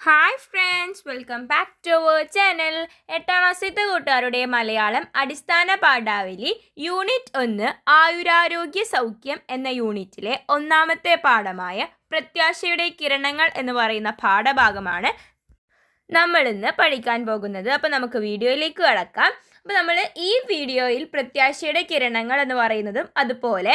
Hi friends welcome back to our channel എട്ടാം മാസത്തെ കൂട്ടുകാരുടെ മലയാളം അടിസ്ഥാന പാഠാവലി യൂണിറ്റ് ഒന്ന് ആയുരാരോഗ്യ സൗഖ്യം എന്ന യൂണിറ്റിലെ ഒന്നാമത്തെ പാഠമായ പ്രത്യാശയുടെ കിരണങ്ങൾ എന്ന് പറയുന്ന പാഠഭാഗമാണ് നമ്മൾ ഇന്ന് പഠിക്കാൻ പോകുന്നത്. അപ്പോൾ നമുക്ക് വീഡിയോയിലേക്ക് കടക്കാം. അപ്പോൾ നമ്മൾ ഈ വീഡിയോയിൽ പ്രത്യാശയുടെ കിരണങ്ങൾ എന്ന് പറയുന്നതും അതുപോലെ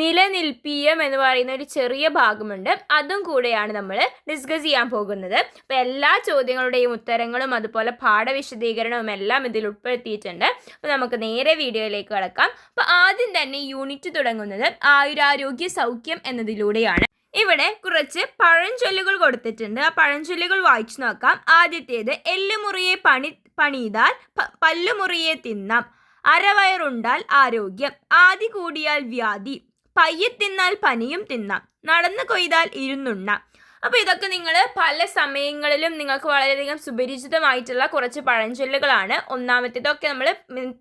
നിലനിൽപ്പീയം എന്ന് പറയുന്ന ഒരു ചെറിയ ഭാഗമുണ്ട്. അതും കൂടെയാണ് നമ്മൾ ഡിസ്കസ് ചെയ്യാൻ പോകുന്നത്. അപ്പോൾ എല്ലാ ചോദ്യങ്ങളുടെയും ഉത്തരങ്ങളും അതുപോലെ പാഠവിശദീകരണവും എല്ലാം ഇതിൽ ഉൾപ്പെടുത്തിയിട്ടുണ്ട്. അപ്പോൾ നമുക്ക് നേരെ വീഡിയോയിലേക്ക് കടക്കാം. അപ്പോൾ ആദ്യം തന്നെ യൂണിറ്റ് തുടങ്ങുന്നത് ആയുരാരോഗ്യ സൗഖ്യം എന്നതിലൂടെയാണ്. ഇവിടെ കുറച്ച് പഴഞ്ചൊല്ലുകൾ കൊടുത്തിട്ടുണ്ട്. ആ പഴഞ്ചൊല്ലുകൾ വായിച്ചു നോക്കാം. ആദ്യത്തേത് എല്ലുമുറിയെ പണി പണിതാൽ പല്ലുമുറിയെ തിന്നാം. അരവയറുണ്ടാൽ ആരോഗ്യം. ആദി കൂടിയാൽ വ്യാധി. പയ്യെ തിന്നാൽ പനിയും തിന്നാം. നടന്നു കൊയ്താൽ ഇരുന്നുണ്ണാം. അപ്പോൾ ഇതൊക്കെ നിങ്ങൾ പല സമയങ്ങളിലും നിങ്ങൾക്ക് വളരെയധികം സുപരിചിതമായിട്ടുള്ള കുറച്ച് പഴഞ്ചൊല്ലുകളാണ്. ഒന്നാമത്തേതൊക്കെ നമ്മൾ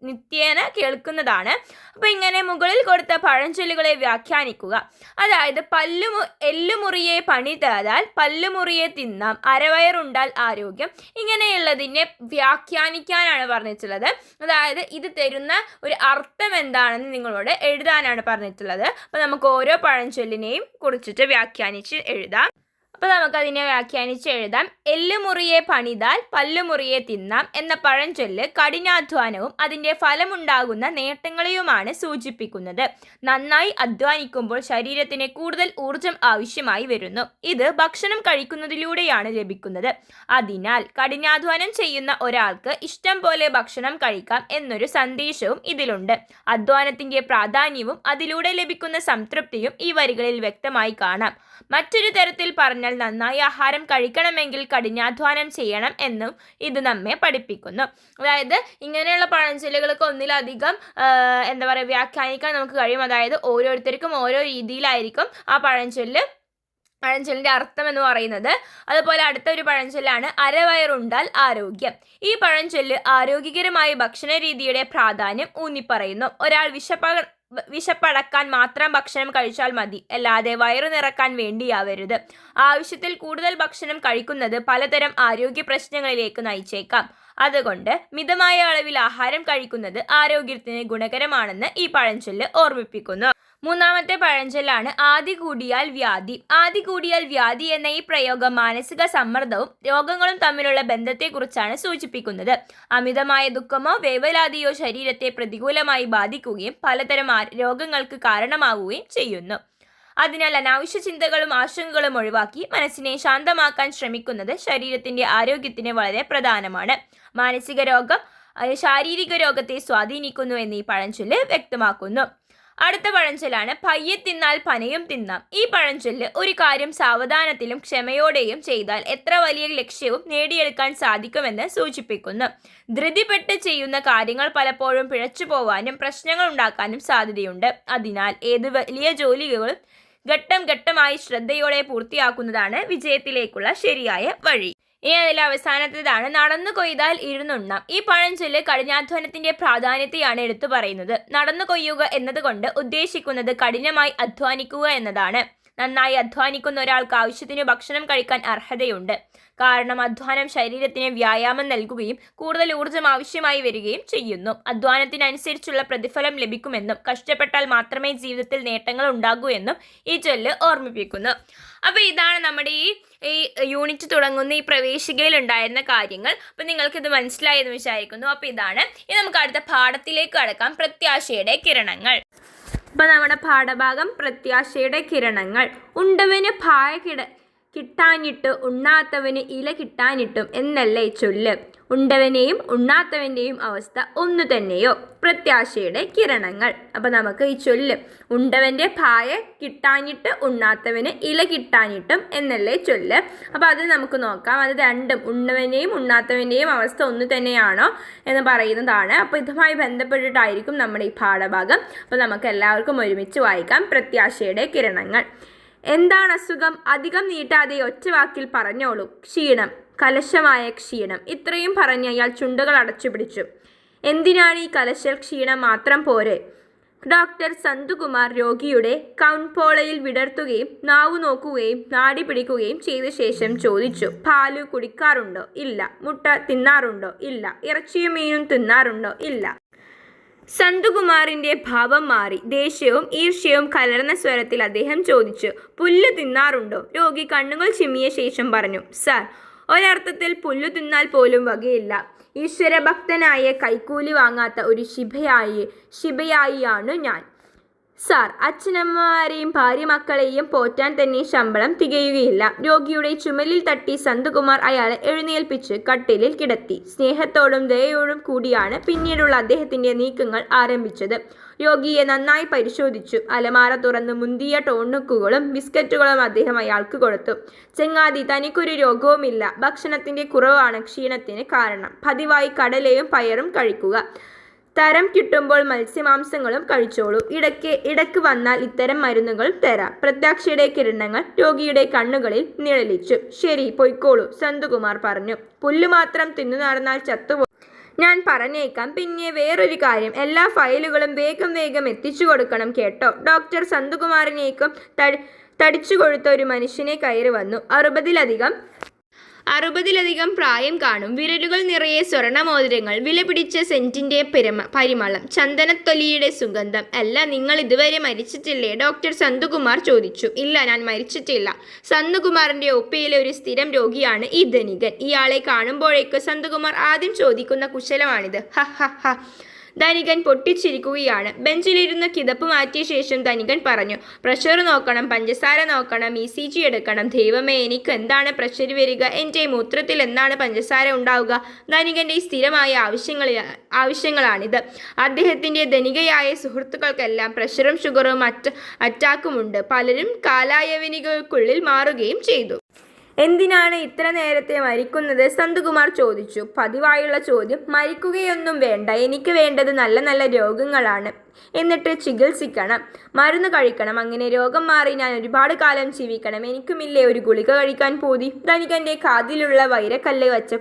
നിത്യേന കേൾക്കുന്നതാണ്. അപ്പോൾ ഇങ്ങനെ മുകളിൽ കൊടുത്ത പഴഞ്ചൊല്ലുകളെ വ്യാഖ്യാനിക്കുക. അതായത് പല്ലു എല്ലുമുറിയെ പണി തേതാൽ പല്ലുമുറിയെ തിന്നാം അരവയറുണ്ടാൽ ആരോഗ്യം. ഇങ്ങനെയുള്ളതിനെ വ്യാഖ്യാനിക്കാനാണ് പറഞ്ഞിട്ടുള്ളത്. അതായത് ഇത് തരുന്ന ഒരു അർത്ഥം എന്താണെന്ന് നിങ്ങളോട് എഴുതാനാണ് പറഞ്ഞിട്ടുള്ളത്. അപ്പോൾ നമുക്ക് ഓരോ പഴഞ്ചൊല്ലിനെയും കുറിച്ചിട്ട് വ്യാഖ്യാനിച്ച് എഴുതാം. അപ്പോൾ നമുക്കതിനെ വ്യാഖ്യാനിച്ച് എഴുതാം എല്ലുമുറിയെ പണിതാൽ പല്ലുമുറിയെ തിന്നാം എന്ന പഴഞ്ചൊല്ല് കഠിനാധ്വാനവും അതിന്റെ ഫലമുണ്ടാകുന്ന നേട്ടങ്ങളെയുമാണ് സൂചിപ്പിക്കുന്നത്. നന്നായി അധ്വാനിക്കുമ്പോൾ ശരീരത്തിന് കൂടുതൽ ഊർജം ആവശ്യമായി വരുന്നു. ഇത് ഭക്ഷണം കഴിക്കുന്നതിലൂടെയാണ് ലഭിക്കുന്നത്. അതിനാൽ കഠിനാധ്വാനം ചെയ്യുന്ന ഒരാൾക്ക് ഇഷ്ടം പോലെ ഭക്ഷണം കഴിക്കാം എന്നൊരു സന്ദേശവും ഇതിലുണ്ട്. അധ്വാനത്തിന്റെ പ്രാധാന്യവും അതിലൂടെ ലഭിക്കുന്ന സംതൃപ്തിയും ഈ വരികളിൽ വ്യക്തമായി കാണാം. മറ്റൊരു തരത്തിൽ പറഞ്ഞാൽ നന്നായി ആഹാരം കഴിക്കണമെങ്കിൽ കഠിനാധ്വാനം ചെയ്യണം എന്നും ഇത് നമ്മെ പഠിപ്പിക്കുന്നു. അതായത് ഇങ്ങനെയുള്ള പഴഞ്ചൊല്ലുകൾക്ക് ഒന്നിലധികം എന്താ പറയുക വ്യാഖ്യാനിക്കാൻ നമുക്ക് കഴിയും. അതായത് ഓരോരുത്തർക്കും ഓരോ രീതിയിലായിരിക്കും ആ പഴഞ്ചൊല്ല്. പഴഞ്ചൊല്ലിന്റെ അർത്ഥം എന്ന് പറയുന്നത്. അതുപോലെ അടുത്ത ഒരു പഴഞ്ചൊല്ലാണ് അരവയറുണ്ടാൽ ആരോഗ്യം. ഈ പഴഞ്ചൊല്ല് ആരോഗ്യകരമായ ഭക്ഷണ രീതിയുടെ പ്രാധാന്യം ഊന്നിപ്പറയുന്നു. ഒരാൾ വിശപ്പ വിശപ്പടക്കാൻ മാത്രം ഭക്ഷണം കഴിച്ചാൽ മതി. അല്ലാതെ വയറു നിറക്കാൻ വേണ്ടിയാവരുത്. ആവശ്യത്തിൽ കൂടുതൽ ഭക്ഷണം കഴിക്കുന്നത് പലതരം ആരോഗ്യ പ്രശ്നങ്ങളിലേക്ക് നയിച്ചേക്കാം. അതുകൊണ്ട് മിതമായ അളവിൽ ആഹാരം കഴിക്കുന്നത് ആരോഗ്യത്തിന് ഗുണകരമാണെന്ന് ഈ പഴഞ്ചൊല്ല് ഓർമ്മിപ്പിക്കുന്നു. മൂന്നാമത്തെ പഴഞ്ചൊല്ലാണ് ആദി കൂടിയാൽ വ്യാധി. ആദി കൂടിയാൽ വ്യാധി എന്ന ഈ പ്രയോഗം മാനസിക സമ്മർദ്ദവും രോഗങ്ങളും തമ്മിലുള്ള ബന്ധത്തെക്കുറിച്ചാണ് സൂചിപ്പിക്കുന്നത്. അമിതമായ ദുഃഖമോ വേവലാതിയോ ശരീരത്തെ പ്രതികൂലമായി ബാധിക്കുകയും പലതരം രോഗങ്ങൾക്ക് കാരണമാവുകയും ചെയ്യുന്നു. അതിനാൽ അനാവശ്യ ചിന്തകളും ആശങ്കകളും ഒഴിവാക്കി മനസ്സിനെ ശാന്തമാക്കാൻ ശ്രമിക്കുന്നത് ശരീരത്തിന്റെ ആരോഗ്യത്തിന് വളരെ പ്രധാനമാണ്. മാനസിക രോഗം ശാരീരിക രോഗത്തെ സ്വാധീനിക്കുന്നു എന്ന് ഈ പഴഞ്ചൊല്ല് വ്യക്തമാക്കുന്നു. അടുത്ത പഴഞ്ചൊല്ലാണ് പയ്യെ തിന്നാൽ പനയും തിന്നാം. ഈ പഴഞ്ചൊല്ല് ഒരു കാര്യം സാവധാനത്തിലും ക്ഷമയോടെയും ചെയ്താൽ എത്ര വലിയ ലക്ഷ്യവും നേടിയെടുക്കാൻ സാധിക്കുമെന്ന് സൂചിപ്പിക്കുന്നു. ധൃതിപ്പെട്ട് ചെയ്യുന്ന കാര്യങ്ങൾ പലപ്പോഴും പിഴച്ചു പോവാനും പ്രശ്നങ്ങൾ ഉണ്ടാക്കാനും സാധ്യതയുണ്ട്. അതിനാൽ ഏത് വലിയ ജോലികളും ഘട്ടം ഘട്ടമായി ശ്രദ്ധയോടെ പൂർത്തിയാക്കുന്നതാണ് വിജയത്തിലേക്കുള്ള ശരിയായ വഴി. ഇനി അതിൽ അവസാനത്തേതാണ്. നടന്നു കൊയ്താൽ ഇരുന്നുണ്ണാം. ഈ പഴഞ്ചൊല്ല് കഠിനാധ്വാനത്തിന്റെ പ്രാധാന്യത്തെയാണ് എടുത്തു പറയുന്നത്. നടന്നു കൊയ്യുക എന്നതുകൊണ്ട് ഉദ്ദേശിക്കുന്നത് കഠിനമായി അധ്വാനിക്കുക എന്നതാണ്. നന്നായി അധ്വാനിക്കുന്ന ഒരാൾക്ക് ആവശ്യത്തിന് ഭക്ഷണം കഴിക്കാൻ അർഹതയുണ്ട്. കാരണം അധ്വാനം ശരീരത്തിന് വ്യായാമം നൽകുകയും കൂടുതൽ ഊർജം ആവശ്യമായി വരികയും ചെയ്യുന്നു. അധ്വാനത്തിനനുസരിച്ചുള്ള പ്രതിഫലം ലഭിക്കുമെന്നും കഷ്ടപ്പെട്ടാൽ മാത്രമേ ജീവിതത്തിൽ നേട്ടങ്ങൾ ഉണ്ടാകൂ എന്നും ഈ ചൊല്ല് ഓർമ്മിപ്പിക്കുന്നു. അപ്പോൾ ഇതാണ് നമ്മുടെ ഈ ഈ യൂണിറ്റ് തുടങ്ങുന്ന ഈ പ്രവേശികയിൽ ഉണ്ടായിരുന്ന കാര്യങ്ങൾ. അപ്പോൾ നിങ്ങൾക്കിത് മനസ്സിലായെന്ന് വിചാരിക്കുന്നു. അപ്പോൾ ഇതാണ്. ഇനി നമുക്ക് അടുത്ത പാഠത്തിലേക്ക് കടക്കാം. പ്രത്യാശയുടെ കിരണങ്ങൾ. അപ്പോൾ നമ്മുടെ പാഠഭാഗം പ്രത്യാശയുടെ കിരണങ്ങൾ. ഉണ്ടവന് ഭായ കിട കിട്ടാഞ്ഞിട്ട് ഉണ്ണാത്തവന് ഇല കിട്ടാനിട്ടും എന്നല്ലേ ചൊല്ല്. ഉണ്ടവനെയും ഉണ്ണാത്തവന്റെയും അവസ്ഥ ഒന്നു തന്നെയോ? പ്രത്യാശയുടെ കിരണങ്ങൾ. അപ്പോൾ നമുക്ക് ഈ ചൊല്ല്. ഉണ്ടവന്റെ ഭായ കിട്ടാനിട്ട് ഉണ്ണാത്തവന് ഇല കിട്ടാനിട്ടും എന്നല്ലേ ചൊല്ല്. അപ്പോൾ അത് നമുക്ക് നോക്കാം. അത് രണ്ടും ഉണ്ണവനെയും ഉണ്ണാത്തവന്റെയും അവസ്ഥ ഒന്നു തന്നെയാണോ എന്ന് പറയുന്നതാണ്. അപ്പോൾ ഇതുമായി ബന്ധപ്പെട്ടിട്ടായിരിക്കും നമ്മുടെ ഈ പാഠഭാഗം. അപ്പോൾ നമുക്ക് എല്ലാവർക്കും ഒരുമിച്ച് വായിക്കാം. പ്രത്യാശയുടെ കിരണങ്ങൾ. എന്താണ് അസുഖം? അധികം നീട്ടാതെ ഒറ്റ വാക്കിൽ പറഞ്ഞോളൂ. ക്ഷീണം. കലശമായ ക്ഷീണം. ഇത്രയും പറഞ്ഞ് അയാൾ ചുണ്ടുകൾ അടച്ചു പിടിച്ചു. എന്തിനാണ് ഈ കലശൽ ക്ഷീണം മാത്രം പോരെ? ഡോക്ടർ സന്തുകുമാർ രോഗിയുടെ കൗൺപോളയിൽ വിടർത്തുകയും നാവു നോക്കുകയും നാടി പിടിക്കുകയും ചെയ്ത ശേഷം ചോദിച്ചു പാൽ കുടിക്കാറുണ്ടോ? ഇല്ല. മുട്ട തിന്നാറുണ്ടോ? ഇല്ല. ഇറച്ചിയും മീനും തിന്നാറുണ്ടോ? ഇല്ല. സന്തുകുമാറിന്റെ ഭാവം മാറി. ദേഷ്യവും ഈർഷ്യവും കലർന്ന സ്വരത്തിൽ അദ്ദേഹം ചോദിച്ചു പുല്ല് തിന്നാറുണ്ടോ? രോഗി കണ്ണുകൾ ചിമ്മിയ ശേഷം പറഞ്ഞു സാർ ഒരർത്ഥത്തിൽ പുല്ലു തിന്നാൽ പോലും വകയില്ല. ഈശ്വരഭക്തനായ കൈക്കൂലി വാങ്ങാത്ത ഒരു ശിഭയായി ശിഭയായിയാണ് ഞാൻ. സാർ അച്ഛനമ്മമാരെയും ഭാര്യ മക്കളെയും പോറ്റാൻ തന്നെ ശമ്പളം തികയുകയില്ല. രോഗിയുടെ ചുമലിൽ തട്ടി സന്തുകുമാർ അയാളെ എഴുന്നേൽപ്പിച്ച് കട്ടിലിൽ കിടത്തി. സ്നേഹത്തോടും ദയയോടും കൂടിയാണ് പിന്നീടുള്ള അദ്ദേഹത്തിന്റെ നീക്കങ്ങൾ ആരംഭിച്ചത്. രോഗിയെ നന്നായി പരിശോധിച്ചു. അലമാര തുറന്ന് മുന്തിയ ടോണുക്കുകളും ബിസ്ക്കറ്റുകളും അദ്ദേഹം അയാൾക്ക് കൊടുത്തു. ചെങ്ങാതി തനിക്കൊരു രോഗവുമില്ല. ഭക്ഷണത്തിന്റെ കുറവാണ് ക്ഷീണത്തിന് കാരണം. പതിവായി കടലയും പയറും കഴിക്കുക. തരം കിട്ടുമ്പോൾ മത്സ്യമാംസങ്ങളും കഴിച്ചോളൂ. ഇടയ്ക്ക് ഇടയ്ക്ക് വന്നാൽ ഇത്തരം മരുന്നുകൾ തരാം. പ്രത്യാക്ഷയുടെ കിരണങ്ങൾ രോഗിയുടെ കണ്ണുകളിൽ നിഴലിച്ചു. ശരി പൊയ്ക്കോളൂ സന്തുകുമാർ പറഞ്ഞു. പുല്ലു മാത്രം തിന്നു നടന്നാൽ ചത്തുപോ ഞാൻ പറഞ്ഞേക്കാം. പിന്നെ വേറൊരു കാര്യം. എല്ലാ ഫയലുകളും വേഗം വേഗം എത്തിച്ചു കൊടുക്കണം കേട്ടോ. ഡോക്ടർ സന്തുകുമാറിനേക്കും തടി തടിച്ചു കൊഴുത്ത ഒരു മനുഷ്യനെ കയറി വന്നു. അറുപതിലധികം അറുപതിലധികം പ്രായം കാണും. വിരലുകൾ നിറയെ സ്വർണമോതിരങ്ങൾ വിലപിടിച്ച സെന്റിന്റെ പെരമ പരിമളം ചന്ദനത്തൊലിയുടെ സുഗന്ധം. അല്ല നിങ്ങൾ ഇതുവരെ മരിച്ചിട്ടില്ലേ? ഡോക്ടർ സന്തുകുമാർ ചോദിച്ചു. ഇല്ല ഞാൻ മരിച്ചിട്ടില്ല. സന്തുകുമാറിന്റെ ഒപ്പയിലെ ഒരു സ്ഥിരം രോഗിയാണ് ഈ ധനികൻ. ഇയാളെ കാണുമ്പോഴേക്ക് സന്തുകുമാർ ആദ്യം ചോദിക്കുന്ന കുശലമാണിത്. ഹ ഹ ഹ. ധനികൻ പൊട്ടിച്ചിരിക്കുകയാണ്. ബെഞ്ചിലിരുന്ന് കിതപ്പ് മാറ്റിയ ശേഷം ധനികൻ പറഞ്ഞു പ്രഷർ നോക്കണം പഞ്ചസാര നോക്കണം ഇ സി ജി എടുക്കണം. ദൈവമേ എനിക്ക് എന്താണ് പ്രഷർ വരിക? എന്റെ മൂത്രത്തിൽ എന്താണ് പഞ്ചസാര ഉണ്ടാവുക? ധനികന്റെ സ്ഥിരമായ ആവശ്യങ്ങളിൽ ആവശ്യങ്ങളാണിത്. അദ്ദേഹത്തിന്റെ ധനികയായ സുഹൃത്തുക്കൾക്കെല്ലാം പ്രഷറും ഷുഗറും അറ്റ അറ്റാക്കുമുണ്ട്. പലരും കാലായവനികൾക്കുള്ളിൽ മാറുകയും ചെയ്തു. എന്തിനാണ് ഇത്ര നേരത്തെ മരിക്കുന്നത്? സന്തുകുമാർ ചോദിച്ചു. പതിവായുള്ള ചോദ്യം മരിക്കുകയൊന്നും വേണ്ട. എനിക്ക് വേണ്ടത് നല്ല നല്ല രോഗങ്ങളാണ്. എന്നിട്ട് ചികിത്സിക്കണം. മരുന്ന് കഴിക്കണം. അങ്ങനെ രോഗം മാറി ഞാൻ ഒരുപാട് കാലം ജീവിക്കണം. എനിക്കുമില്ലേ ഒരു ഗുളിക കഴിക്കാൻ പോതി? ധനികന്റെ കാതിലുള്ള വൈരക്കല്ല് വച്ച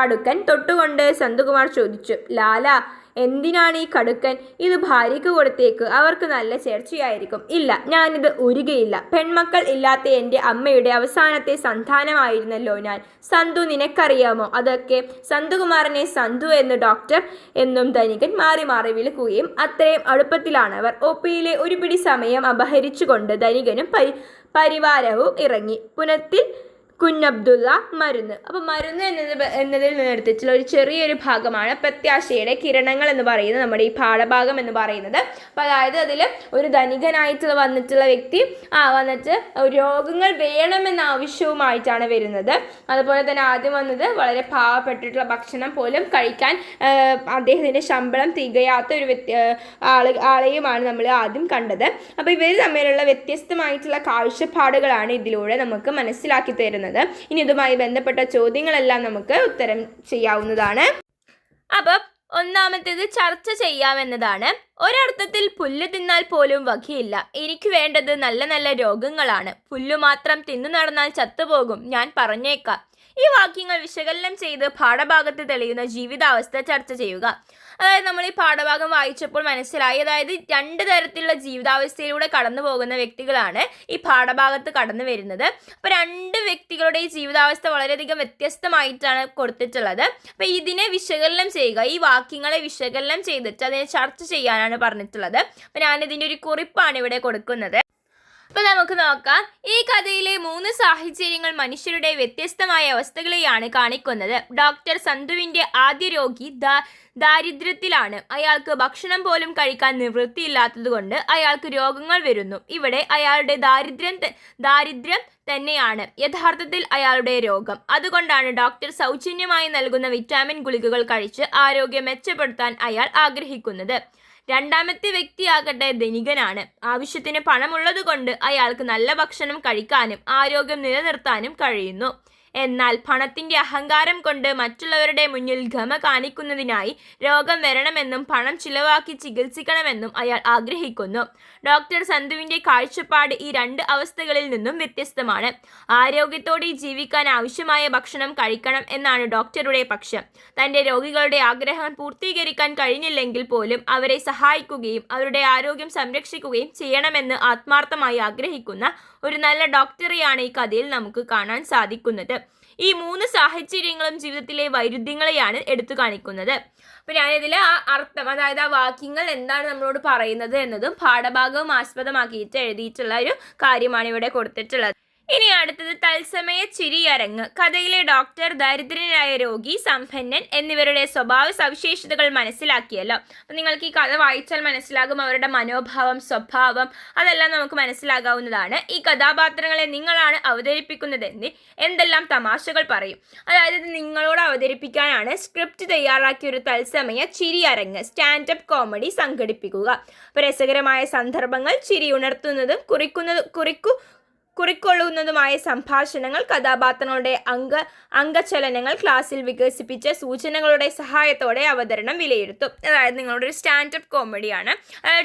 കടുക്കൻ തൊട്ടുകൊണ്ട് സന്തുകുമാർ ചോദിച്ചു. ലാല എന്തിനാണ് ഈ കടുക്കൻ ഇത് ഭാര്യയ്ക്ക് കൊടുത്തേക്ക്? അവർക്ക് നല്ല ചേർച്ചയായിരിക്കും. ഇല്ല ഞാനിത് ഉരുകയില്ല. പെൺമക്കൾ ഇല്ലാത്ത എന്റെ അമ്മയുടെ അവസാനത്തെ സന്താനമായിരുന്നല്ലോ ഞാൻ. സന്തു നിനക്കറിയാമോ? അതൊക്കെ സന്തുകുമാറിനെ സന്തു എന്ന് ഡോക്ടർ എന്നും ധനികൻ മാറി മാറി വിളിക്കുകയും അത്രയും അടുപ്പത്തിലാണവർ. പിയിലെ ഒരു പിടി സമയം അപഹരിച്ചുകൊണ്ട് ധനികനും പരി പരിവാരവും ഇറങ്ങി. പുനത്തിൽ കുഞ്ഞബ്ദുള്ള മരുന്ന്. അപ്പോൾ മരുന്ന് എന്നത് എന്നതിൽ നിന്ന് എടുത്തിട്ടുള്ള ഒരു ചെറിയൊരു ഭാഗമാണ് പ്രത്യാശയുടെ കിരണങ്ങൾ എന്ന് പറയുന്നത് നമ്മുടെ ഈ പാഠഭാഗം എന്ന് പറയുന്നത്. അപ്പോൾ അതായത് അതിൽ ഒരു ധനികനായിട്ടുള്ള വന്നിട്ടുള്ള വ്യക്തി ആ വന്നിട്ട് രോഗങ്ങൾ വേണമെന്ന ആവശ്യവുമായിട്ടാണ് വരുന്നത്. അതുപോലെ തന്നെ ആദ്യം വന്നത് വളരെ പാവപ്പെട്ടിട്ടുള്ള ഭക്ഷണം പോലും കഴിക്കാൻ അദ്ദേഹത്തിന്റെ ശമ്പളം തികയാത്ത ഒരു വ്യക്തി ആൾ ആളെയുമാണ് നമ്മൾ ആദ്യം കണ്ടത്. അപ്പോൾ ഇവർ തമ്മിലുള്ള വ്യത്യസ്തമായിട്ടുള്ള കാഴ്ചപ്പാടുകളാണ് ഇതിലൂടെ നമുക്ക് മനസ്സിലാക്കി തരുന്നത്. ഇനി ഇതുമായി ബന്ധപ്പെട്ട ചോദ്യങ്ങളെല്ലാം നമുക്ക് ഉത്തരം ചെയ്യാവുന്നതാണ്. അപ്പം ഒന്നാമത്തേത് ചർച്ച ചെയ്യാമെന്നതാണ്. ഒരർത്ഥത്തിൽ പുല്ല് തിന്നാൽ പോലും വകയില്ല. എനിക്ക് വേണ്ടത് നല്ല നല്ല രോഗങ്ങളാണ്. പുല്ലു മാത്രം തിന്നു നടന്നാൽ ചത്തുപോകും. ഞാൻ പറഞ്ഞേക്കാം. ഈ വാക്യങ്ങൾ വിശകലനം ചെയ്ത് പാഠഭാഗത്ത് തെളിയുന്ന ജീവിതാവസ്ഥ ചർച്ച ചെയ്യുക. അതായത് നമ്മൾ ഈ പാഠഭാഗം വായിച്ചപ്പോൾ മനസ്സിലായി. അതായത് രണ്ട് തരത്തിലുള്ള ജീവിതാവസ്ഥയിലൂടെ കടന്നു പോകുന്ന വ്യക്തികളാണ് ഈ പാഠഭാഗത്ത് കടന്നു വരുന്നത്. അപ്പോൾ രണ്ട് വ്യക്തികളുടെ ഈ ജീവിതാവസ്ഥ വളരെയധികം വ്യത്യസ്തമായിട്ടാണ് കൊടുത്തിട്ടുള്ളത്. അപ്പോൾ ഇതിനെ വിശകലനം ചെയ്യുക. ഈ വാക്യങ്ങളെ വിശകലനം ചെയ്തിട്ട് അതിനെ ചർച്ച ചെയ്യാനാണ് പറഞ്ഞിട്ടുള്ളത്. അപ്പോൾ ഞാനിതിന്റെ ഒരു കുറിപ്പാണ് ഇവിടെ കൊടുക്കുന്നത്. അപ്പോൾ നമുക്ക് നോക്കാം. ഈ കഥയിലെ മൂന്ന് സാഹചര്യങ്ങൾ മനുഷ്യരുടെ വ്യത്യസ്തമായ അവസ്ഥകളെയാണ് കാണിക്കുന്നത്. ഡോക്ടർ സന്ധുവിന്റെ ആദ്യ രോഗി ദാരിദ്ര്യത്തിലാണ്. അയാൾക്ക് ഭക്ഷണം പോലും കഴിക്കാൻ നിവൃത്തിയില്ലാത്തതുകൊണ്ട് അയാൾക്ക് രോഗങ്ങൾ വരുന്നു. ഇവിടെ അയാളുടെ ദാരിദ്ര്യം ദാരിദ്ര്യം തന്നെയാണ്. യഥാർത്ഥത്തിൽ അയാളുടെ രോഗം. അതുകൊണ്ടാണ് ഡോക്ടർ സൗജന്യമായി നൽകുന്ന വിറ്റാമിൻ ഗുളികകൾ കഴിച്ച് ആരോഗ്യം മെച്ചപ്പെടുത്താൻ അയാൾ ആഗ്രഹിക്കുന്നത്. രണ്ടാമത്തെ വ്യക്തിയാകട്ടെ ധനികനാണ്. ആവശ്യത്തിന് പണമുള്ളതുകൊണ്ട് അയാൾക്ക് നല്ല ഭക്ഷണം കഴിക്കാനും ആരോഗ്യം നിലനിർത്താനും കഴിയുന്നു. എന്നാൽ പണത്തിന്റെ അഹങ്കാരം കൊണ്ട് മറ്റുള്ളവരുടെ മുന്നിൽ ഗമ കാണിക്കുന്നതിനായി രോഗം വരണമെന്നും പണം ചിലവാക്കി ചികിത്സിക്കണമെന്നും അയാൾ ആഗ്രഹിക്കുന്നു. ഡോക്ടർ സന്ധുവിന്റെ കാഴ്ചപ്പാട് ഈ രണ്ട് അവസ്ഥകളിൽ നിന്നും വ്യത്യസ്തമാണ്. ആരോഗ്യത്തോടെ ജീവിക്കാൻ ആവശ്യമായ ഭക്ഷണം കഴിക്കണം എന്നാണ് ഡോക്ടറുടെ പക്ഷം. തന്റെ രോഗികളുടെ ആഗ്രഹം പൂർത്തീകരിക്കാൻ കഴിഞ്ഞില്ലെങ്കിൽ പോലും അവരെ സഹായിക്കുകയും അവരുടെ ആരോഗ്യം സംരക്ഷിക്കുകയും ചെയ്യണമെന്ന് ആത്മാർത്ഥമായി ആഗ്രഹിക്കുന്ന ഒരു നല്ല ഡോക്ടറെയാണ് ഈ കഥയിൽ നമുക്ക് കാണാൻ സാധിക്കുന്നത്. ഈ മൂന്ന് സാഹചര്യങ്ങളും ജീവിതത്തിലെ വൈരുദ്ധ്യങ്ങളെയാണ് എടുത്തു കാണിക്കുന്നത്. അപ്പം ഞാനിതിൽ ആ അർത്ഥം അതായത് ആ വാക്യങ്ങൾ എന്താണ് നമ്മളോട് പറയുന്നത് എന്നതും പാഠഭാഗവും ആസ്പദമാക്കിയിട്ട് എഴുതിയിട്ടുള്ള ഒരു കാര്യമാണ് ഇവിടെ കൊടുത്തിട്ടുള്ളത്. ഇനി അടുത്തത് തത്സമയ ചിരിയരങ്ങ്. കഥയിലെ ഡോക്ടർ ദരിദ്രനായ രോഗി സമ്പന്നൻ എന്നിവരുടെ സ്വഭാവ സവിശേഷതകൾ മനസ്സിലാക്കിയല്ലോ. അപ്പം നിങ്ങൾക്ക് ഈ കഥ വായിച്ചാൽ മനസ്സിലാകും അവരുടെ മനോഭാവം സ്വഭാവം. അതെല്ലാം നമുക്ക് മനസ്സിലാകാവുന്നതാണ്. ഈ കഥാപാത്രങ്ങളെ നിങ്ങളാണ് അവതരിപ്പിക്കുന്നതെന്ന് എന്തെല്ലാം തമാശകൾ പറയും. അതായത് നിങ്ങളോട് അവതരിപ്പിക്കാനാണ് സ്ക്രിപ്റ്റ് തയ്യാറാക്കിയ ഒരു തത്സമയ ചിരിയരങ്ങ് സ്റ്റാൻഡപ്പ് കോമഡി സംഘടിപ്പിക്കുക. രസകരമായ സന്ദർഭങ്ങൾ ചിരി ഉണർത്തുന്നതും കുറിക്കുന്നത് കുറിക്കു കുറിക്കൊള്ളുന്നതുമായ സംഭാഷണങ്ങൾ കഥാപാത്രങ്ങളുടെ അംഗ അംഗചലനങ്ങൾ ക്ലാസ്സിൽ വികസിപ്പിച്ച സൂചനകളുടെ സഹായത്തോടെ അവതരണം വിലയിരുത്തും. അതായത് നിങ്ങളുടെ ഒരു സ്റ്റാൻഡപ്പ് കോമഡിയാണ്.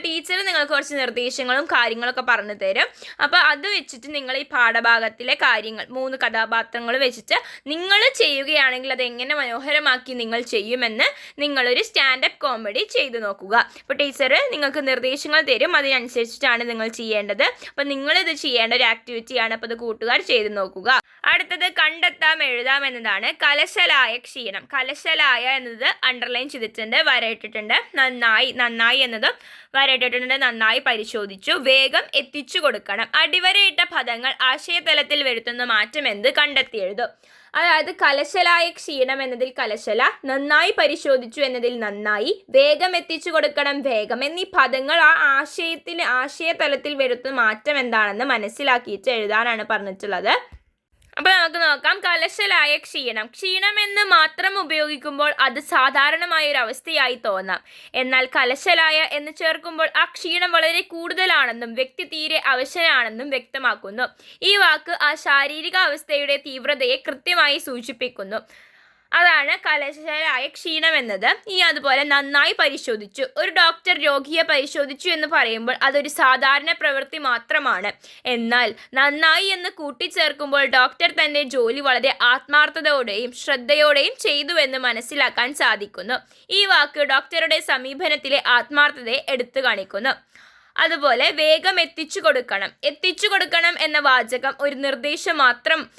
ടീച്ചർ നിങ്ങൾക്ക് കുറച്ച് നിർദ്ദേശങ്ങളും കാര്യങ്ങളൊക്കെ പറഞ്ഞു തരും. അപ്പോൾ അത് വെച്ചിട്ട് നിങ്ങൾ ഈ പാഠഭാഗത്തിലെ കാര്യങ്ങൾ മൂന്ന് കഥാപാത്രങ്ങൾ വെച്ചിട്ട് നിങ്ങൾ ചെയ്യുകയാണെങ്കിൽ അത് എങ്ങനെ മനോഹരമാക്കി നിങ്ങൾ ചെയ്യുമെന്ന് നിങ്ങളൊരു സ്റ്റാൻഡപ്പ് കോമഡി ചെയ്തു നോക്കുക. അപ്പോൾ ടീച്ചർ നിങ്ങൾക്ക് നിർദ്ദേശങ്ങൾ തരും. അതിനനുസരിച്ചിട്ടാണ് നിങ്ങൾ ചെയ്യേണ്ടത്. അപ്പോൾ നിങ്ങളിത് ചെയ്യേണ്ട ഒരു ആക്ടിവിറ്റിയാണ് അപ്പോൾ അത് കൂട്ടുകാർ ചെയ്ത് നോക്കുക അടുത്തത് കണ്ടെത്താം എഴുതാം എന്നതാണ്. കലശലായ ക്ഷീണം. കലശലായ എന്നത് അണ്ടർലൈൻ ചെയ്തിട്ടുണ്ട് വരയിട്ടിട്ടുണ്ട്. നന്നായി നന്നായി എന്നത് വരയിട്ടിട്ടുണ്ട് നന്നായി പരിശോധിച്ചു. വേഗം എത്തിച്ചു കൊടുക്കണം. അടിവരയിട്ട പദങ്ങൾ ആശയതലത്തിൽ വരുത്തുന്ന മാറ്റം എന്ത്? കണ്ടെത്തി എഴുതും. അതായത് കലശലായ ക്ഷീണം എന്നതിൽ കലശല നന്നായി പരിശോധിച്ചു എന്നതിൽ നന്നായി വേഗം എത്തിച്ചു കൊടുക്കണം വേഗം എന്നീ പദങ്ങൾ ആ ആശയത്തിൽ ആശയതലത്തിൽ വരുത്തുന്ന മാറ്റം എന്താണെന്ന് മനസ്സിലാക്കിയിട്ട് എഴുതാനാണ് പറഞ്ഞിട്ടുള്ളത്. അപ്പോൾ നമുക്ക് നോക്കാം. കലശലായ ക്ഷീണം. ക്ഷീണം എന്ന് മാത്രം ഉപയോഗിക്കുമ്പോൾ അത് സാധാരണമായ ഒരു അവസ്ഥയായി തോന്നാം. എന്നാൽ കലശലായ എന്ന് ചേർക്കുമ്പോൾ ആ ക്ഷീണം വളരെ കൂടുതലാണെന്നും വ്യക്തി തീരെ അവശനാണെന്നും വ്യക്തമാക്കുന്നു. ഈ വാക്ക് ആ ശാരീരിക അവസ്ഥയുടെ തീവ്രതയെ കൃത്യമായി സൂചിപ്പിക്കുന്നു. അതാണ് കലശലായ ക്ഷീണം എന്നത് ഈ അതുപോലെ നന്നായി പരിശോധിച്ചു. ഒരു ഡോക്ടർ രോഗിയെ പരിശോധിച്ചു എന്ന് പറയുമ്പോൾ അതൊരു സാധാരണ പ്രവൃത്തി മാത്രമാണ്. എന്നാൽ നന്നായി എന്ന് കൂട്ടിച്ചേർക്കുമ്പോൾ ഡോക്ടർ തന്റെ ജോലി വളരെ ആത്മാർത്ഥതയോടെയും ശ്രദ്ധയോടെയും ചെയ്തുവെന്ന് മനസ്സിലാക്കാൻ സാധിക്കുന്നു. ഈ വാക്ക് ഡോക്ടറുടെ സമീപനത്തിലെ ആത്മാർത്ഥതയെ എടുത്തു കാണിക്കുന്നു. അതുപോലെ വേഗം എത്തിച്ചു കൊടുക്കണം. എത്തിച്ചു കൊടുക്കണം എന്ന വാചകം ഒരു നിർദ്ദേശം മാത്രം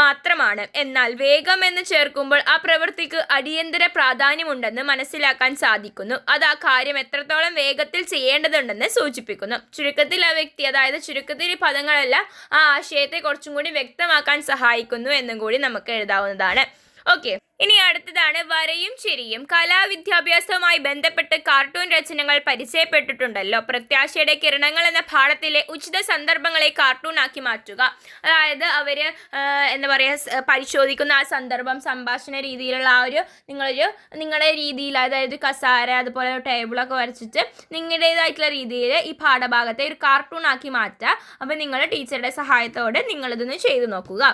മാത്രമാണ്. എന്നാൽ വേഗം എന്ന് ചേർക്കുമ്പോൾ ആ പ്രവൃത്തിക്ക് അടിയന്തര പ്രാധാന്യമുണ്ടെന്ന് മനസ്സിലാക്കാൻ സാധിക്കുന്നു. അത് ആ കാര്യം എത്രത്തോളം വേഗത്തിൽ ചെയ്യേണ്ടതുണ്ടെന്ന് സൂചിപ്പിക്കുന്നു. ചുരുക്കത്തിൽ ആ വ്യക്തി അതായത് ചുരുക്കത്തിൽ ഈ പദങ്ങളെല്ലാം ആ ആശയത്തെ കുറച്ചും കൂടി വ്യക്തമാക്കാൻ സഹായിക്കുന്നു എന്നും കൂടി നമുക്ക് എഴുതാവുന്നതാണ്. ഓക്കെ. ഇനി അടുത്തതാണ് വരയും ചിരിയും. കലാവിദ്യാഭ്യാസവുമായി ബന്ധപ്പെട്ട് കാർട്ടൂൺ രചനകൾ പരിചയപ്പെട്ടിട്ടുണ്ടല്ലോ. പ്രത്യാശയുടെ കിരണങ്ങൾ എന്ന പാഠത്തിലെ ഉചിത സന്ദർഭങ്ങളെ കാർട്ടൂണാക്കി മാറ്റുക. അതായത് അവർ എന്താ പറയുക പരിശോധിക്കുന്ന ആ സന്ദർഭം സംഭാഷണ രീതിയിലുള്ള ആ ഒരു നിങ്ങളൊരു നിങ്ങളുടെ രീതിയിൽ അതായത് കസാര അതുപോലെ ടേബിളൊക്കെ വരച്ചിട്ട് നിങ്ങളുടേതായിട്ടുള്ള രീതിയിൽ ഈ പാഠഭാഗത്തെ ഒരു കാർട്ടൂണാക്കി മാറ്റുക. അപ്പോൾ നിങ്ങൾ ടീച്ചറുടെ സഹായത്തോടെ നിങ്ങളിതൊന്ന് ചെയ്തു നോക്കുക.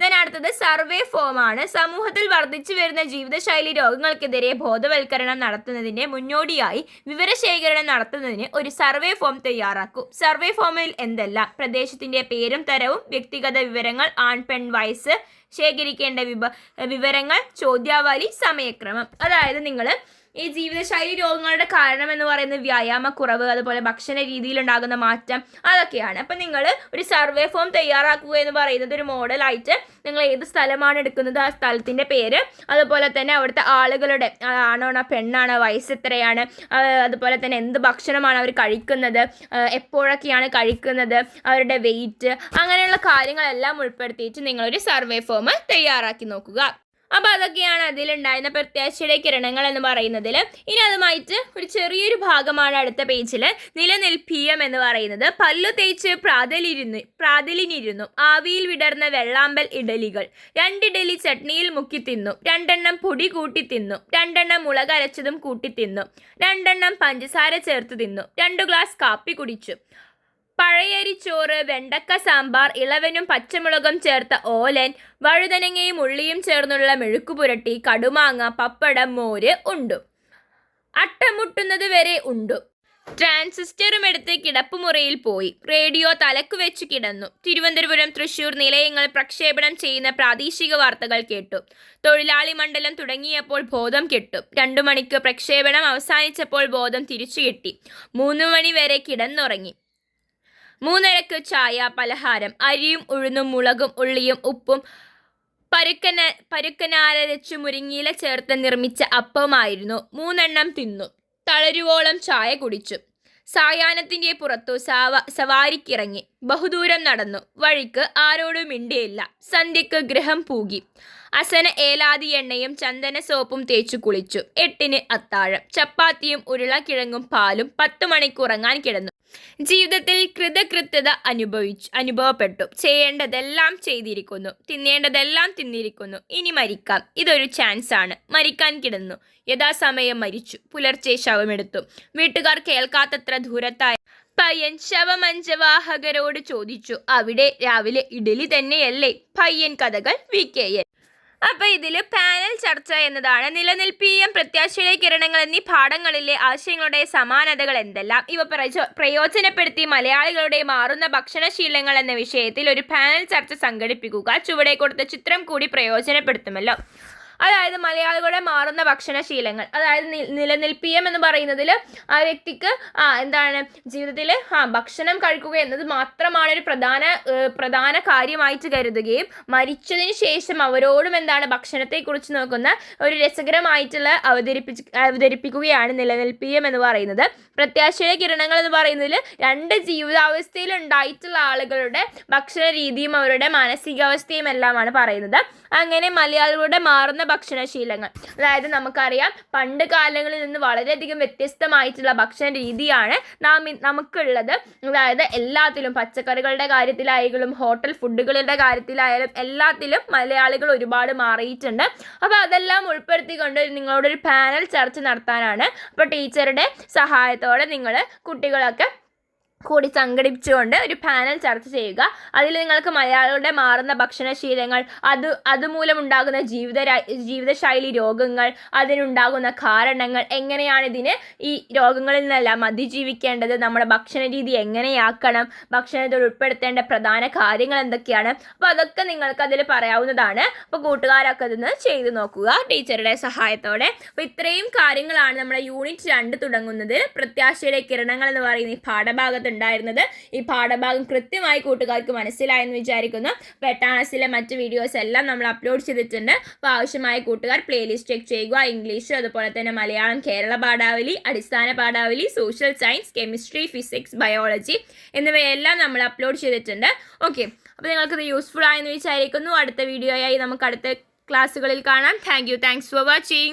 ദെൻ അടുത്തത് സർവേ ആണ്. സമൂഹത്തിൽ വർദ്ധിച്ചു വരുന്ന ജീവിതശൈലി രോഗങ്ങൾക്കെതിരെ ബോധവൽക്കരണം നടത്തുന്നതിന്റെ മുന്നോടിയായി വിവരശേഖരണം നടത്തുന്നതിന് ഒരു സർവേ ഫോം തയ്യാറാക്കും. സർവേ ഫോമിൽ എന്തെല്ലാം? പ്രദേശത്തിന്റെ പേരും തരവും വ്യക്തിഗത വിവരങ്ങൾ ആൺ പെൺ വയസ്സ് ശേഖരിക്കേണ്ട വിവരങ്ങൾ ചോദ്യാവലി സമയക്രമം. അതായത് നിങ്ങൾ ഈ ജീവിതശൈലി രോഗങ്ങളുടെ കാരണം എന്ന് പറയുന്നത് വ്യായാമക്കുറവ് അതുപോലെ ഭക്ഷണ രീതിയിലുണ്ടാകുന്ന മാറ്റം അതൊക്കെയാണ്. അപ്പം നിങ്ങൾ ഒരു സർവേ ഫോം തയ്യാറാക്കുക എന്ന് പറയുന്നത് ഒരു മോഡലായിട്ട് നിങ്ങൾ ഏത് സ്ഥലമാണ് എടുക്കുന്നത് ആ സ്ഥലത്തിന്റെ പേര് അതുപോലെ തന്നെ അവിടുത്തെ ആളുകളുടെ ആണോ ആണോ പെണ്ണാണോ വയസ്സ് എത്രയാണ് അതുപോലെ തന്നെ എന്ത് ഭക്ഷണമാണ് അവർ കഴിക്കുന്നത് എപ്പോഴൊക്കെയാണ് കഴിക്കുന്നത് അവരുടെ വെയിറ്റ് അങ്ങനെയുള്ള കാര്യങ്ങളെല്ലാം ഉൾപ്പെടുത്തിയിട്ട് നിങ്ങളൊരു സർവേ ഫോം തയ്യാറാക്കി നോക്കുക. അപ്പോൾ അതൊക്കെയാണ് അതിലുണ്ടായിരുന്ന പ്രത്യാശയുടെ കിരണങ്ങൾ എന്ന് പറയുന്നതിൽ ഇനി അതുമായിട്ട് ഒരു ചെറിയൊരു ഭാഗമാണ് അടുത്ത പേജിൽ നിലനിൽപ്പിയം എന്ന് പറയുന്നത്. പല്ലു തേച്ച് പ്രാതലിരുന്ന് പ്രാതലിനിരുന്നു. ആവിയിൽ വിടർന്ന വെള്ളാമ്പൽ ഇഡലികൾ. രണ്ടിഡലി ചട്നിയിൽ മുക്കി തിന്നു. രണ്ടെണ്ണം പൊടി കൂട്ടി തിന്നു. രണ്ടെണ്ണം മുളക് അരച്ചതും കൂട്ടി തിന്നു. രണ്ടെണ്ണം പഞ്ചസാര ചേർത്ത് തിന്നു. രണ്ടു ഗ്ലാസ് കാപ്പി കുടിച്ചു. പഴയരിച്ചോറ് വെണ്ടക്ക സാമ്പാർ ഇളവനും പച്ചമുളകും ചേർത്ത ഓലൻ വഴുതനങ്ങയും ഉള്ളിയും ചേർന്നുള്ള മെഴുക്കുപുരട്ടി കടുമാങ്ങ പപ്പടം മോര് ഉണ്ടു. അട്ടമുട്ടുന്നത് വരെ ഉണ്ടു. ട്രാൻസിസ്റ്ററും എടുത്ത് കിടപ്പുമുറിയിൽ പോയി. റേഡിയോ തലക്കു വെച്ച് കിടന്നു. തിരുവനന്തപുരം തൃശൂർ നിലയങ്ങൾ പ്രക്ഷേപണം ചെയ്യുന്ന പ്രാദേശിക വാർത്തകൾ കേട്ടു. തൊഴിലാളി മണ്ഡലം തുടങ്ങിയപ്പോൾ ബോധം കെട്ടു. രണ്ടു മണിക്ക് പ്രക്ഷേപണം അവസാനിച്ചപ്പോൾ ബോധം തിരിച്ചു കിട്ടി. മൂന്ന് മണി വരെ കിടന്നുറങ്ങി. മൂന്നരക്ക് ചായ പലഹാരം. അരിയും ഉഴുന്നും മുളകും ഉള്ളിയും ഉപ്പും പരുക്കന പരുക്കനാരച്ച് മുരിങ്ങിയില ചേർത്ത് നിർമ്മിച്ച അപ്പമായിരുന്നു മൂന്നെണ്ണം തിന്നു. തളരുവോളം ചായ കുടിച്ചു. സായാഹ്നത്തിന്റെ പുറത്തു സാവ സവാരിക്കിറങ്ങി. ബഹുദൂരം നടന്നു. വഴിക്ക് ആരോടും മിണ്ടിയില്ല. സന്ധ്യക്ക് ഗൃഹം പൂകി. അസന ഏലാതി എണ്ണയും ചന്ദന സോപ്പും തേച്ചു കുളിച്ചു. എട്ടിന് അത്താഴം. ചപ്പാത്തിയും ഉരുളക്കിഴങ്ങും പാലും പത്തു മണിക്കുറങ്ങാൻ കിടന്നു. ജീവിതത്തിൽ കൃതകൃത്യത അനുഭവിച്ചു അനുഭവപ്പെട്ടു. ചെയ്യേണ്ടതെല്ലാം ചെയ്തിരിക്കുന്നു. തിന്നേണ്ടതെല്ലാം തിന്നിരിക്കുന്നു. ഇനി മരിക്കാം. ഇതൊരു ചാൻസ് ആണ്. മരിക്കാൻ കിടന്നു. യഥാസമയം മരിച്ചു. പുലർച്ചെ ശവമെടുത്തു. വീട്ടുകാർ കേൾക്കാത്തത്ര ദൂരത്തായ. പയ്യൻ ശവമഞ്ചവാഹകരോട് ചോദിച്ചു. അവിടെ രാവിലെ ഇഡലി തന്നെയല്ലേ? പയ്യൻ കഥകൾ വി കെ എൻ. അപ്പൊ ഇതിൽ പാനൽ ചർച്ച എന്നതാണ്. നിലനിൽപ്പിയും പ്രത്യാശയുടെ കിരണങ്ങൾ എന്നീ പാഠങ്ങളിലെ ആശയങ്ങളുടെ സമാനതകൾ എന്തെല്ലാം? ഇവ പ്രയോജനപ്പെടുത്തി മലയാളികളുടെ മാറുന്ന ഭക്ഷണശീലങ്ങൾ എന്ന വിഷയത്തിൽ ഒരു പാനൽ ചർച്ച സംഘടിപ്പിക്കുക. ചുവടെ കൊടുത്ത ചിത്രം കൂടി പ്രയോജനപ്പെടുത്തുമല്ലോ. അതായത് മലയാളികളുടെ മാറുന്ന ഭക്ഷണശീലങ്ങൾ. അതായത് നിലനിൽപ്പിയം എന്ന് പറയുന്നതിൽ ആ വ്യക്തിക്ക് ആ എന്താണ് ജീവിതത്തിൽ ആ ഭക്ഷണം കഴിക്കുക എന്നത് മാത്രമാണ് ഒരു പ്രധാന പ്രധാന കാര്യമായിട്ട് കരുതുകയും മരിച്ചതിന് ശേഷം അവരോടും എന്താണ് ഭക്ഷണത്തെക്കുറിച്ച് നോക്കുന്ന ഒരു രസകരമായിട്ടുള്ള അവതരിപ്പിച്ച് അവതരിപ്പിക്കുകയാണ് നിലനിൽപ്പിയം എന്ന് പറയുന്നത്. പ്രത്യാശയുടെ കിരണങ്ങൾ എന്ന് പറയുന്നതിൽ രണ്ട് ജീവിതാവസ്ഥയിൽ ഉണ്ടായിട്ടുള്ള ആളുകളുടെ ഭക്ഷണ രീതിയും അവരുടെ മാനസികാവസ്ഥയും എല്ലാമാണ് പറയുന്നത്. അങ്ങനെ മലയാളികളുടെ മാറുന്ന ഭക്ഷണശീലങ്ങൾ. അതായത് നമുക്കറിയാം പണ്ട് കാലങ്ങളിൽ നിന്ന് വളരെയധികം വ്യത്യസ്തമായിട്ടുള്ള ഭക്ഷണ രീതിയാണ് നാം നമുക്കുള്ളത്. അതായത് എല്ലാത്തിലും പച്ചക്കറികളുടെ കാര്യത്തിലായാലും ഹോട്ടൽ ഫുഡുകളുടെ കാര്യത്തിലായാലും എല്ലാത്തിലും മലയാളികൾ ഒരുപാട് മാറിയിട്ടുണ്ട്. അപ്പോൾ അതെല്ലാം ഉൾപ്പെടുത്തിക്കൊണ്ട് നിങ്ങളോടൊരു പാനൽ ചർച്ച നടത്താനാണ്. അപ്പോൾ ടീച്ചറുടെ സഹായത്തോടെ നിങ്ങൾ കുട്ടികളൊക്കെ കൂടി സംഘടിപ്പിച്ചുകൊണ്ട് ഒരു പാനൽ ചർച്ച ചെയ്യുക. അതിൽ നിങ്ങൾക്ക് മലയാളികളുടെ മാറുന്ന ഭക്ഷണശീലങ്ങൾ അത് അതുമൂലം ഉണ്ടാകുന്ന ജീവിത ജീവിതശൈലി രോഗങ്ങൾ അതിനുണ്ടാകുന്ന കാരണങ്ങൾ എങ്ങനെയാണ് ഇതിന് ഈ രോഗങ്ങളിൽ നിന്നെല്ലാം അതിജീവിക്കേണ്ടത് നമ്മുടെ ഭക്ഷണ രീതി എങ്ങനെയാക്കണം ഭക്ഷണത്തിൽ ഉൾപ്പെടുത്തേണ്ട പ്രധാന കാര്യങ്ങൾ എന്തൊക്കെയാണ്? അപ്പോൾ അതൊക്കെ നിങ്ങൾക്ക് അതിൽ പറയാവുന്നതാണ്. അപ്പോൾ കൂട്ടുകാരൊക്കെ അതൊന്ന് ചെയ്തു നോക്കുക ടീച്ചറുടെ സഹായത്തോടെ. അപ്പോൾ ഇത്രയും കാര്യങ്ങളാണ് നമ്മുടെ യൂണിറ്റ് രണ്ട് തുടങ്ങുന്നത് പ്രത്യാശയുടെ കിരണങ്ങൾ എന്ന് പറയുന്ന ഈ പാഠഭാഗത്ത് ഉണ്ടായിരുന്നത്. ഈ പാഠഭാഗം കൃത്യമായി കൂട്ടുകാർക്ക് മനസ്സിലായെന്ന് വിചാരിക്കുന്നു. പെട്ടാണസിലെ മറ്റ് വീഡിയോസ് എല്ലാം നമ്മൾ അപ്ലോഡ് ചെയ്തിട്ടുണ്ട്. അപ്പോൾ ആവശ്യമായ കൂട്ടുകാർ പ്ലേലിസ്റ്റ് ചെക്ക് ചെയ്യുക. ഇംഗ്ലീഷ് അതുപോലെ തന്നെ മലയാളം കേരള പാഠാവലി അടിസ്ഥാന പാഠാവലി social science chemistry physics biology എന്നിവയെല്ലാം നമ്മൾ അപ്ലോഡ് ചെയ്തിട്ടുണ്ട്. ഓക്കെ അപ്പോൾ നിങ്ങൾക്കിത് യൂസ്ഫുൾ ആയെന്ന് വിചാരിക്കുന്നു. അടുത്ത വീഡിയോയായി നമുക്ക് അടുത്ത ക്ലാസ്സുകളിൽ കാണാം. Thank you thanks for watching